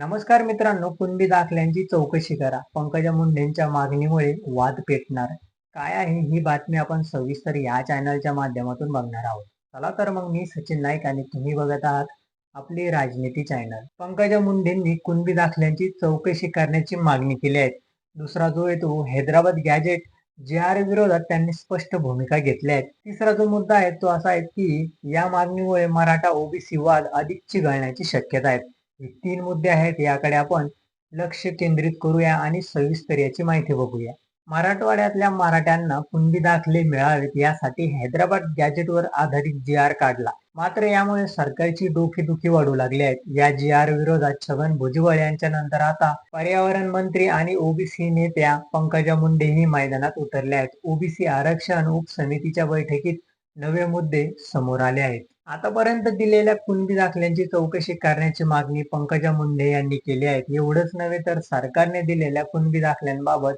नमस्कार मित्रांनो कुणबी दाखल्यांची चौकशी करा. पंकजा मुंडेंच्या मागणीमुळे वाद पेटणार. काय आहे ही बातमी आपण सविस्तर या चॅनलच्या माध्यमातून बघणार आहोत. चला तर मग मी सचिन नाईक आणि तुम्ही बघत आहात आपली राजनीती चॅनल पंकजा मुंडेंनी कुणबी दाखल्यांची चौकशी करण्याची मागणी केली आहे. दुसरा जो आहे तो हैदराबाद गॅजेट जे आर विरोधात त्यांनी स्पष्ट भूमिका घेतल्या आहेत तिसरा जो मुद्दा आहे तो असा आहे की या मागणीमुळे मराठा ओबीसी वाद अधिक चिघळण्याची शक्यता आहे. हे तीन मुद्दे आहेत याकडे आपण लक्ष केंद्रित करूया आणि सविस्तर याची माहिती बघूया. मराठवाड्यातल्या मराठ्यांना कुणबी दाखले मिळावेत यासाठी हैदराबाद गॅजेटवर आधारित जी आर काढला. मात्र यामुळे सरकारची डोकेदुखी वाढू लागली आहेत या जी आर विरोधात छगन भुजबळ यांच्या नंतर आता पर्यावरण मंत्री आणि ओबीसी नेत्या पंकजा मुंडेही मैदानात उतरल्या आहेत. ओबीसी आरक्षण उपसमितीच्या बैठकीत नवे मुद्दे समोर आले आहेत. आतापर्यंत दिलेल्या कुणबी दाखल्यांची चौकशी करण्याची मागणी पंकजा मुंडे यांनी केली आहे. एवढंच नव्हे तर सरकारने दिलेल्या कुणबी दाखल्यांबाबत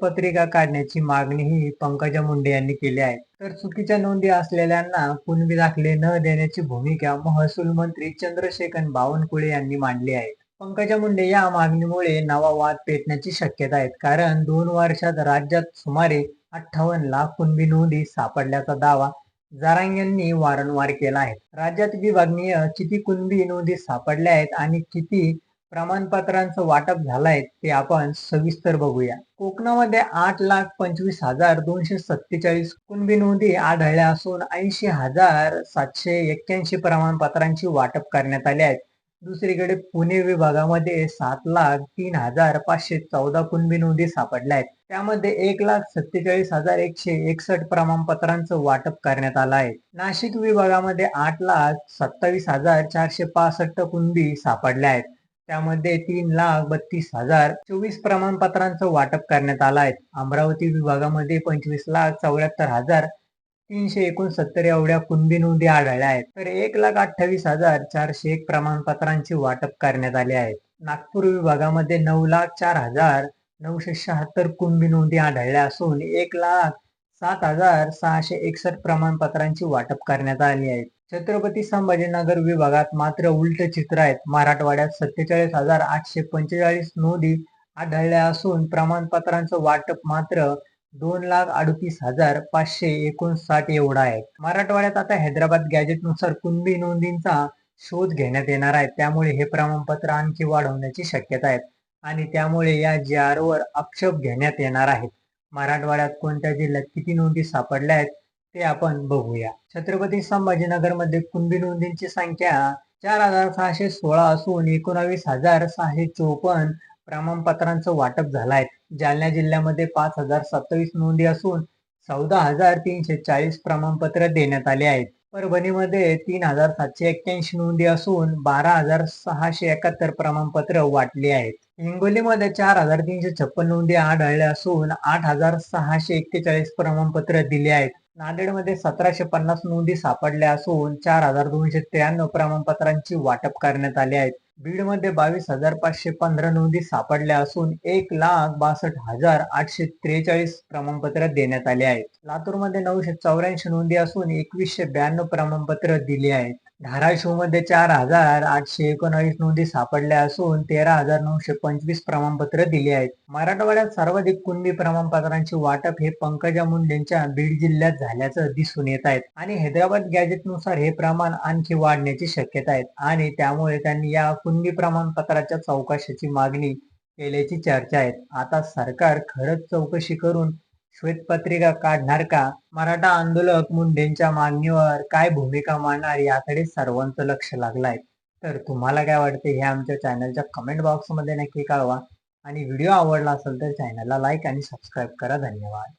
पत्रिका काढण्याची मागणीही पंकजा मुंडे यांनी केली आहे. तर चुकीच्या नोंदी असलेल्यांना कुणबी दाखले न देण्याची भूमिका महसूल मंत्री चंद्रशेखर बावनकुळे यांनी मांडली आहे. पंकजा मुंडे या मागणीमुळे नवा वाद पेटण्याची शक्यता आहे कारण दोन वर्षात राज्यात सुमारे अठ्ठावन्न लाख कुणबी नोंदी सापडल्याचा दावा जारांग यांनी वारंवार केला आहे. राज्यात विभागनीय किती कुणबी नोंदी सापडल्या आहेत आणि किती प्रमाणपत्रांचं वाटप झालंय ते आपण सविस्तर बघूया. कोकणामध्ये आठ लाख पंचवीस हजार दोनशे सत्तेचाळीस कुणबी नोंदी आढळल्या असून ऐंशी हजार सातशे एक्क्याऐंशी प्रमाणपत्रांची वाटप करण्यात आले आहेत दुसरीकडे पुणे विभागामध्ये सात लाख तीन हजार पाचशे चौदा कुणबी नोंदी सापडल्या आहेत. त्यामध्ये एक लाख सत्तेचाळीस हजार एकशे एकसष्ट प्रमाणपत्रांचं वाटप करण्यात आलं आहे. नाशिक विभागामध्ये आठ लाख सत्तावीस हजार चारशे पासष्ट कुणबी सापडल्या आहेत. त्यामध्ये तीन लाख बत्तीस हजार चोवीस प्रमाणपत्रांचं वाटप करण्यात आलं आहे. अमरावती विभागामध्ये पंचवीस लाख चौऱ्याहत्तर हजार तीनशे एकोणसत्तर एवढ्या कुणबी नोंदी आढळल्या आहेत. तर एक लाख अठ्ठावीस हजार चारशे एक प्रमाणपत्रांची वाटप करण्यात आली आहे. नागपूर विभागामध्ये नऊ लाख चार हजार नऊशे शहात्तर कुणबी नोंदी आढळल्या असून एक लाख सात हजार सहाशे एकसष्ट प्रमाणपत्रांची वाटप करण्यात आली आहे. छत्रपती संभाजीनगर विभागात मात्र उलट चित्र आहेत. मराठवाड्यात सत्तेचाळीस हजार आठशे पंचेचाळीस नोंदी आढळल्या असून प्रमाणपत्रांचं वाटप मात्र दोन लाख अडतीस हजार पाचशे एकोणसाठ एवढा आहे मराठवाड्यात आता हैदराबाद गॅजेटनुसार कुणबी नोंदींचा शोध घेण्यात येणार आहे. त्यामुळे हे प्रमाणपत्र आणखी वाढवण्याची शक्यता आहे आणि त्यामुळे या जी वर आक्षेप घेण्यात येणार आहेत. मराठवाड्यात कोणत्या जिल्ह्यात किती नोंदी सापडल्या आहेत ते आपण बघूया. छत्रपती संभाजीनगरमध्ये कुणबी नोंदींची संख्या चार हजार सहाशे सोळा असून एकोणावीस हजार सहाशे चोपन्न प्रमाणपत्रांचं वाटप झालं आहे जालना जिल्ह्यामध्ये पाच हजार सत्तावीस नोंदी असून चौदा हजार तीनशे चाळीस प्रमाणपत्र देण्यात आले आहेत. परभणीमध्ये तीन हजार सातशे एक्क्याऐंशी नोंदी असून बारा हजार सहाशे एकाहत्तर प्रमाणपत्र वाटली आहेत. हिंगोलीमध्ये चार हजार तीनशे छप्पन नोंदी आढळल्या असून आठ हजार सहाशे एक्केचाळीस प्रमाणपत्र दिले आहेत. नांदेडमध्ये सतराशे पन्नास नोंदी सापडल्या असून चार हजार दोनशे त्र्याण्णव प्रमाणपत्रांची वाटप करण्यात आली आहेत बीडमध्ये बावीस हजार पाचशे पंधरा नोंदी सापडल्या असून एक लाख बासष्ट हजार आठशे त्रेचाळीस प्रमाणपत्र देण्यात आले आहेत. लातूरमध्ये नऊशे चौऱ्याऐंशी नोंदी असून एकवीसशे ब्याण्णव प्रमाणपत्र दिली आहेत. धाराशिवमध्ये चार हजार आठशे एकोणावीस नोंदी सापडल्या असून तेरा हजार नऊशे पंचवीस प्रमाणपत्र दिली आहेत. मराठवाड्यात सर्वाधिक कुणबी प्रमाणपत्रांचे वाटप हे पंकजा मुंडेंच्या बीड जिल्ह्यात झाल्याचं दिसून येत आहेत आणि हैदराबाद गॅजेटनुसार हे प्रमाण आणखी वाढण्याची शक्यता आहे आणि त्यामुळे त्यांनी या कुणबी प्रमाणपत्राच्या चौकशीची मागणी केल्याची चर्चा आहे. आता सरकार खरंच चौकशी करून श्वेतपत्रिका काढणार का? मराठा आंदोलक मुंडेंच्या मागणीवर काय भूमिका मांडणार याकडे सर्वांचं लक्ष लागलंय. तर तुम्हाला काय वाटते हे आमच्या चॅनलच्या कमेंट बॉक्समध्ये नक्की कळवा. आणि व्हिडिओ आवडला असेल तर चॅनलला लाईक आणि सबस्क्राईब करा. धन्यवाद.